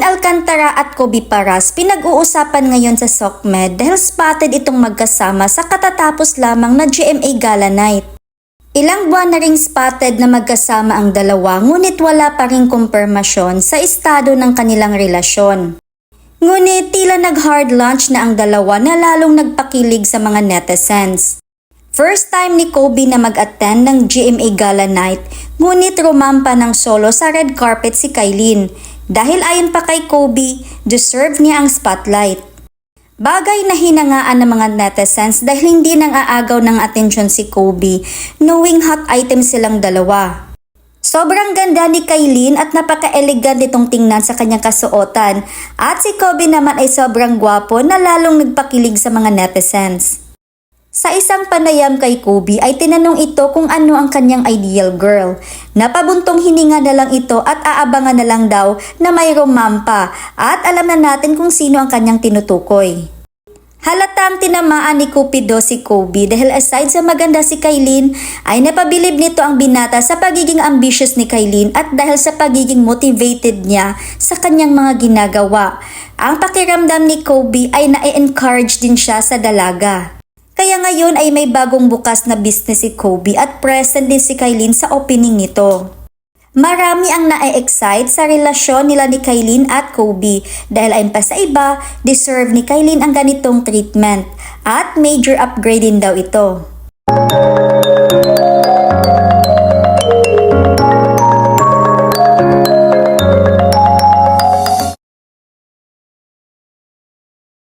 Alcantara at Kobe Paras pinag-uusapan ngayon sa SOCMED dahil spotted itong magkasama sa katatapos lamang na GMA Gala Night. Ilang buwan na ring spotted na magkasama ang dalawa ngunit wala pa ring kumpirmasyon sa estado ng kanilang relasyon. Ngunit tila nag-hard launch na ang dalawa na lalong nagpakilig sa mga netizens. First time ni Kobe na mag-attend ng GMA Gala Night, ngunit rumampa ng solo sa red carpet si Kailin. Dahil ayon pa kay Kobe, deserve niya ang spotlight. Bagay na hinangaan ng mga netizens dahil hindi nang aagaw ng atensyon si Kobe, knowing hot item silang dalawa. Sobrang ganda ni Kailin at napaka-elegant itong tingnan sa kanyang kasuotan at si Kobe naman ay sobrang gwapo na lalong nagpakilig sa mga netizens. Sa isang panayam kay Kobe ay tinanong ito kung ano ang kanyang ideal girl. Napabuntong hininga na lang ito at aabangan na lang daw na may romampa at alam na natin kung sino ang kanyang tinutukoy. Halatang tinamaan ni Cupido si Kobe dahil aside sa maganda si Kailin ay napabilib nito ang binata sa pagiging ambitious ni Kailin at dahil sa pagiging motivated niya sa kanyang mga ginagawa. Ang pakiramdam ni Kobe ay na-encourage din siya sa dalaga. Ngayon ay may bagong bukas na business si Kobe at present din si Kailin sa opening nito. Marami ang na-excite sa relasyon nila ni Kailin at Kobe dahil ayon pa sa iba, deserve ni Kailin ang ganitong treatment at major upgrade din daw ito.